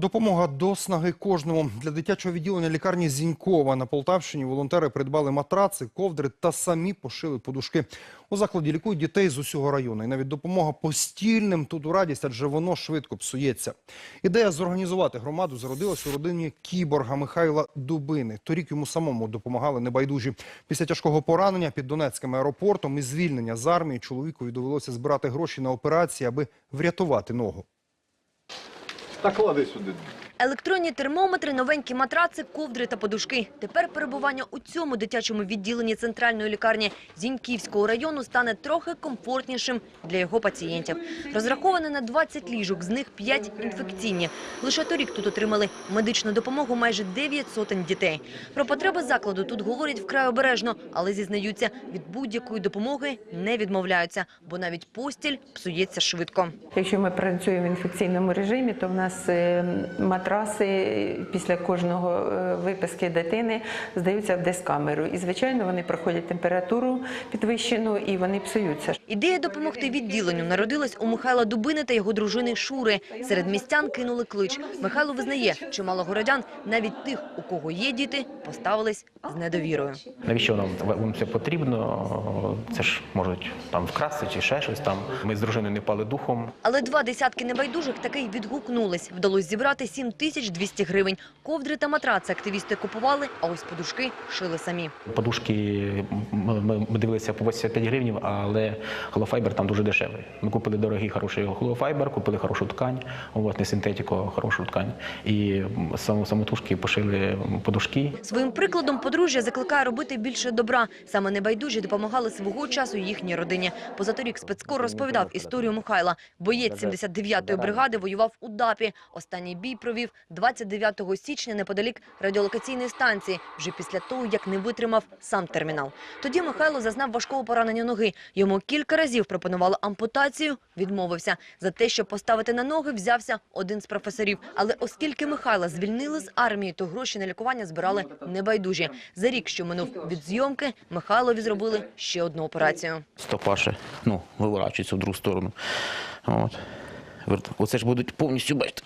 Допомога до снаги кожному. Для дитячого відділення лікарні Зінькова на Полтавщині волонтери придбали матраци, ковдри та самі пошили подушки. У закладі лікують дітей з усього району. І навіть допомога постільним тут у радість, адже воно швидко псується. Ідея зорганізувати громаду зародилась у родині кіборга Михайла Дубини. Торік йому самому допомагали небайдужі. Після тяжкого поранення під Донецьким аеропортом і звільнення з армії чоловікові довелося збирати гроші на операції, аби врятувати ногу. Так клади сюди. Електронні термометри, новенькі матраци, ковдри та подушки. Тепер перебування у цьому дитячому відділенні центральної лікарні Зіньківського району стане трохи комфортнішим для його пацієнтів. Розраховане на 20 ліжок, з них 5 інфекційні. Лише торік тут отримали медичну допомогу майже 9 сотень дітей. Про потреби закладу тут говорять вкрай обережно, але зізнаються, від будь-якої допомоги не відмовляються, бо навіть постіль псується швидко. Якщо ми працюємо в інфекційному режимі, то в нас е, матраси після кожного е, виписки дитини здаються в дискамеру. І, звичайно, вони проходять температуру підвищену і вони псуються. Ідея допомогти відділенню народилась у Михайла Дубини та його дружини Шури. Серед містян кинули клич. Михайло визнає, чимало городян, навіть тих, у кого є діти, поставились з недовірою. Навіщо нам вам це потрібно? Це ж можуть там вкрасти чи ще щось там. Ми з дружиною не пали духом. Але два десятки небайдужих таки й відгукнулись. Вдалося зібрати 7200 гривень. Ковдри та матраци активісти купували, а ось подушки шили самі. Подушки ми дивилися по 85 гривень, але холофайбер там дуже дешевий. Ми купили дорогий хороший холофайбер, купили хорошу ткань, от не синтетику, хорошу ткань. І самотужки пошили подушки. Своїм прикладом подружжя закликає робити більше добра. Саме небайдужі допомагали свого часу їхній родині. Позаторік спецкор розповідав історію Михайла. Боєць 79-ї бригади воював у ДАПі. Останній бій провів 29 січня неподалік радіолокаційної станції, вже після того, як не витримав сам термінал. Тоді Михайло зазнав важкого поранення ноги. Йому кілька разів пропонували ампутацію, відмовився. За те, щоб поставити на ноги, взявся один з професорів. Але оскільки Михайла звільнили з армії, то гроші на лікування збирали небайдужі. За рік, що минув від зйомки, Михайлові зробили ще одну операцію. стопа ще ну, виворачується в другу сторону. От. Оце ж будуть повністю бачите.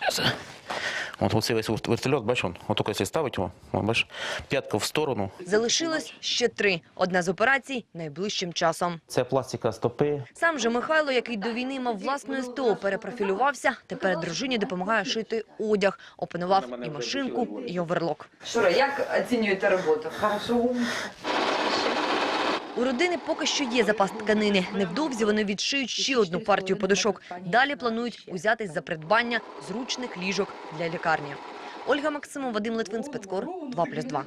От оцей весь вер- вертольот, бачиш, он, от тільки якщо ставить його, бачиш, п'ятка в сторону. Залишилось ще три. Одна з операцій найближчим часом. Це пластика стопи. Сам же Михайло, який до війни мав власну СТО, перепрофілювався. Тепер дружині допомагає шити одяг. Опанував і машинку, і оверлок. Шура, як оцінюєте роботу? Хорошо. У родини поки що є запас тканини. Невдовзі вони відшиють ще одну партію подушок. Далі планують узятись за придбання зручних ліжок для лікарні. Ольга Максимов, Вадим Литвин, спецкор 2+,2.